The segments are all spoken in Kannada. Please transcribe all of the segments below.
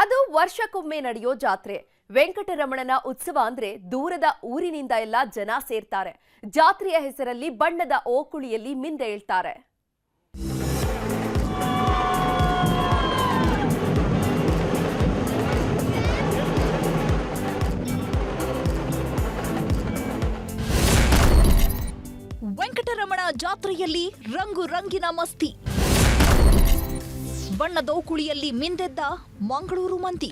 ಅದು ವರ್ಷಕ್ಕೊಮ್ಮೆ ನಡೆಯೋ ಜಾತ್ರೆ. ವೆಂಕಟರಮಣನ ಉತ್ಸವ ಅಂದ್ರೆ ದೂರದ ಊರಿನಿಂದ ಎಲ್ಲ ಜನ ಸೇರ್ತಾರೆ. ಜಾತ್ರೆಯ ಹೆಸರಲ್ಲಿ ಬಣ್ಣದ ಓಕುಳಿಯಲ್ಲಿ ಮಿಂದೇಳ್ತಾರೆ ವೆಂಕಟರಮಣ ಜಾತ್ರೆಯಲ್ಲಿ ರಂಗು ರಂಗಿನ ಮಸ್ತಿ. ಬಣ್ಣದೋಕುಳಿಯಲ್ಲಿ ಮಿಂದೆದ್ದ ಮಂಗಳೂರು ಮಂದಿ.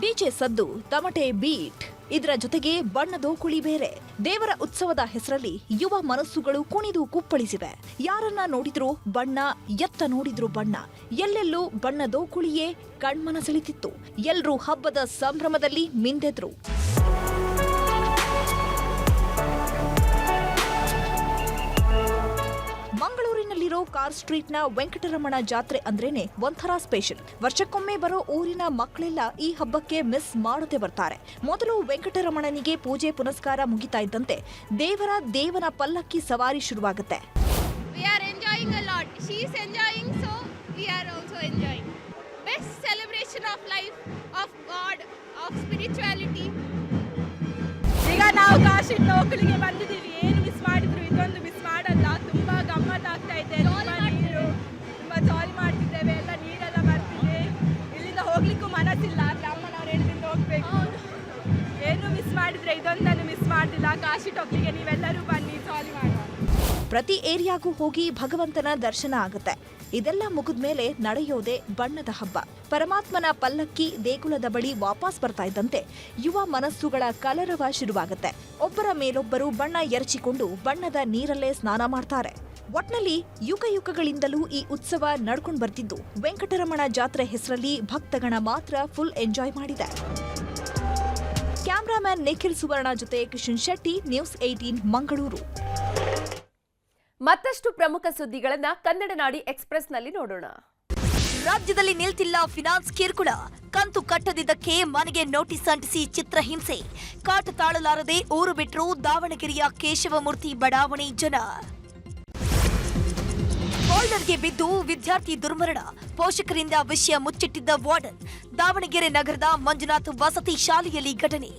ಡಿಜೆ ಸದ್ದು, ತಮಟೆ ಬೀಟ್. ಇದರ ಜೊತೆಗೆ ಬಣ್ಣದೋಕುಳಿ ಬೇರೆ. ದೇವರ ಉತ್ಸವದ ಹೆಸರಲ್ಲಿ ಯುವ ಮನಸ್ಸುಗಳು ಕುಣಿದು ಕುಪ್ಪಳಿಸಿವೆ. ಯಾರನ್ನ ನೋಡಿದ್ರು ಬಣ್ಣ, ಎತ್ತ ನೋಡಿದ್ರು ಬಣ್ಣ. ಎಲ್ಲೆಲ್ಲೂ ಬಣ್ಣದೋಕುಳಿಯೇ ಕಣ್ಮನ ಸೆಳಿತಿತ್ತು ಎಲ್ರೂ ಹಬ್ಬದ ಸಂಭ್ರಮದಲ್ಲಿ ಮಿಂದೆದ್ರು. ನ ಸ್ಟ್ರೀಟ್ನ ವೆಂಕಟರಮಣ ಜಾತ್ರೆ ಅಂದ್ರೇನೆ ಒಂಥರ ಸ್ಪೆಷಲ್. ವರ್ಷಕ್ಕೊಮ್ಮೆ ಬರೋ ಊರಿನ ಮಕ್ಕಳೆಲ್ಲ ಈ ಹಬ್ಬಕ್ಕೆ ಮಿಸ್ ಮಾಡದೆ ಬರ್ತಾರೆ. ಮೊದಲು ವೆಂಕಟರಮಣನಿಗೆ ಪೂಜೆ ಪುನಸ್ಕಾರ ಮುಗಿತಾ ಇದ್ದಂತೆ ದೇವರ ದೇವನ ಪಲ್ಲಕ್ಕಿ ಸವಾರಿ ಶುರುವಾಗುತ್ತೆ. ಈಗ ನಾವು ಕಾಶಿ a lot. ಮಾಡಿದ್ರೆ ಇದೊಂದನ್ನು ಮಿಸ್ ಮಾಡಲಿಲ್ಲ ಕಾಶಿ ಟೊಪ್ಲಿಗೆ ನೀವೆಲ್ಲರೂ ಬನ್ನಿ ಜಾಲಿ ಪ್ರತಿ ಏರಿಯಾಗೂ ಹೋಗಿ ಭಗವಂತನ ದರ್ಶನ ಆಗುತ್ತೆ. ಇದೆಲ್ಲ ಮುಗಿದ ಮೇಲೆ ನಡೆಯೋದೇ ಬಣ್ಣದ ಹಬ್ಬ. ಪರಮಾತ್ಮನ ಪಲ್ಲಕ್ಕಿ ದೇಗುಲದ ಬಳಿ ವಾಪಸ್ ಬರ್ತಾ ಇದ್ದಂತೆ ಯುವ ಮನಸ್ಸುಗಳ ಕಲರವ ಶುರುವಾಗುತ್ತೆ. ಒಬ್ಬರ ಮೇಲೊಬ್ಬರು ಬಣ್ಣ ಎರಚಿಕೊಂಡು ಬಣ್ಣದ ನೀರಲ್ಲೇ ಸ್ನಾನ ಮಾಡ್ತಾರೆ. ಒಟ್ನಲ್ಲಿ ಯುಗ ಯುಗಗಳಿಂದಲೂ ಈ ಉತ್ಸವ ನಡ್ಕೊಂಡು ಬರ್ತಿದ್ದು. ವೆಂಕಟರಮಣ ಜಾತ್ರೆ ಹೆಸರಲ್ಲಿ ಭಕ್ತಗಣ ಮಾತ್ರ ಫುಲ್ ಎಂಜಾಯ್ ಮಾಡಿದೆ. ಕ್ಯಾಮ್ರಾಮನ್ ನಿಖಿಲ್ ಸುವರ್ಣ ಜೊತೆ ಕಿಶನ್ ಶೆಟ್ಟಿ ನ್ಯೂಸ್ ಏಟೀನ್ ಮಂಗಳೂರು. ಮತ್ತಷ್ಟು ಪ್ರಮುಖ ಸುದ್ದಿಗಳನ್ನ ಕನ್ನಡ ನಾಡಿ ಎಕ್ಸ್ಪ್ರೆಸ್ನಲ್ಲಿ ನೋಡೋಣ. ರಾಜ್ಯದಲ್ಲಿ ನಿಲ್ತಿಲ್ಲ ಫಿನಾನ್ಸ್ ಕಿರುಕುಳ. ಕಂತು ಕಟ್ಟದಿದ್ದಕ್ಕೆ ಮನೆಗೆ ನೋಟಿಸ್ ಅಂಟಿಸಿ ಚಿತ್ರಹಿಂಸೆ ಕಾಟ ತಾಳಲಾರದೆ ಊರು ಬಿಟ್ಟರು ದಾವಣಗೆರೆಯ ಕೇಶವಮೂರ್ತಿ ಬಡಾವಣೆ ಜನ. ಬೋಲ್ಡರ್ಗೆ ಬಿದ್ದು ವಿದ್ಯಾರ್ಥಿ ದುರ್ಮರಣ. ಪೋಷಕರಿಂದ ವಿಷಯ ಮುಚ್ಚಿಟ್ಟಿದ್ದ ವಾರ್ಡನ್ ದಾವಣಗೆರೆ ನಗರದ ಮಂಜುನಾಥ್ ವಸತಿ ಶಾಲೆಯಲ್ಲಿ ಘಟನೆ.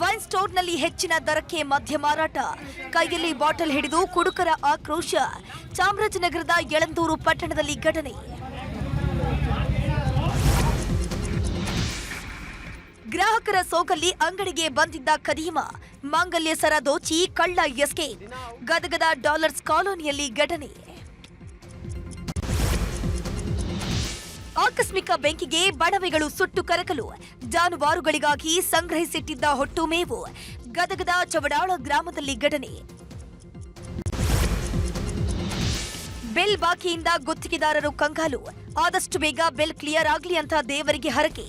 ವೈನ್ ಸ್ಟೋರ್ನಲ್ಲಿ ಹೆಚ್ಚಿನ ದರಕ್ಕೆ ಮದ್ಯ ಮಾರಾಟ. ಕೈಯಲ್ಲಿ ಬಾಟಲ್ ಹಿಡಿದು ಕುಡುಕರ ಆಕ್ರೋಶ. ಚಾಮರಾಜನಗರದ ಯಳಂದೂರು ಪಟ್ಟಣದಲ್ಲಿ ಘಟನೆ. ಗ್ರಾಹಕರ ಸೋಗಲ್ಲಿ ಅಂಗಡಿಗೆ ಬಂದಿದ್ದ ಖದೀಮ, ಮಾಂಗಲ್ಯ ಸರ ದೋಚಿ ಕಳ್ಳ ಎಸ್ಕೇಪ್, ಗದಗದ ಡಾಲರ್ಸ್ ಕಾಲೋನಿಯಲ್ಲಿ ಘಟನೆ. ಆಕಸ್ಮಿಕ ಬೆಂಕಿಗೆ ಬಡವೆಗಳು ಸುಟ್ಟು ಕರಕಲು, ಜಾನುವಾರುಗಳಿಗಾಗಿ ಸಂಗ್ರಹಿಸಿಟ್ಟಿದ್ದ ಹೊಟ್ಟು ಮೇವು ಗದಗದ ಚವಡಾಳ ಗ್ರಾಮದಲ್ಲಿ ಘಟನೆ. ಬೆಲ್ ಬಾಕಿಯಿಂದ ಗುತ್ತಿಗೆದಾರರು ಕಂಗಾಲು. ಆದಷ್ಟು ಬೇಗ ಬಿಲ್ ಕ್ಲಿಯರ್ ಆಗ್ಲಿ ಅಂತ ದೇವರಿಗೆ ಹರಕೆ.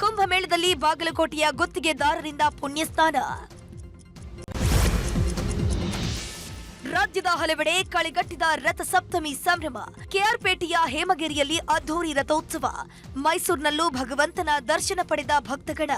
ಕುಂಭಮೇಳದಲ್ಲಿ ಬಾಗಲಕೋಟೆಯ ಗುತ್ತಿಗೆದಾರರಿಂದ ಪುಣ್ಯಸ್ನಾನ. ರಾಜ್ಯದ ಹಲವೆಡೆ ಕಳೆಗಟ್ಟಿದ ರಥಸಪ್ತಮಿ ಸಂಭ್ರಮ. ಕೆಆರ್ಪೇಟೆಯ ಹೇಮಗಿರಿಯಲ್ಲಿ ಅದ್ದೂರಿ ರಥೋತ್ಸವ. ಮೈಸೂರಿನಲ್ಲೂ ಭಗವಂತನ ದರ್ಶನ ಪಡೆದ ಭಕ್ತಗಣ.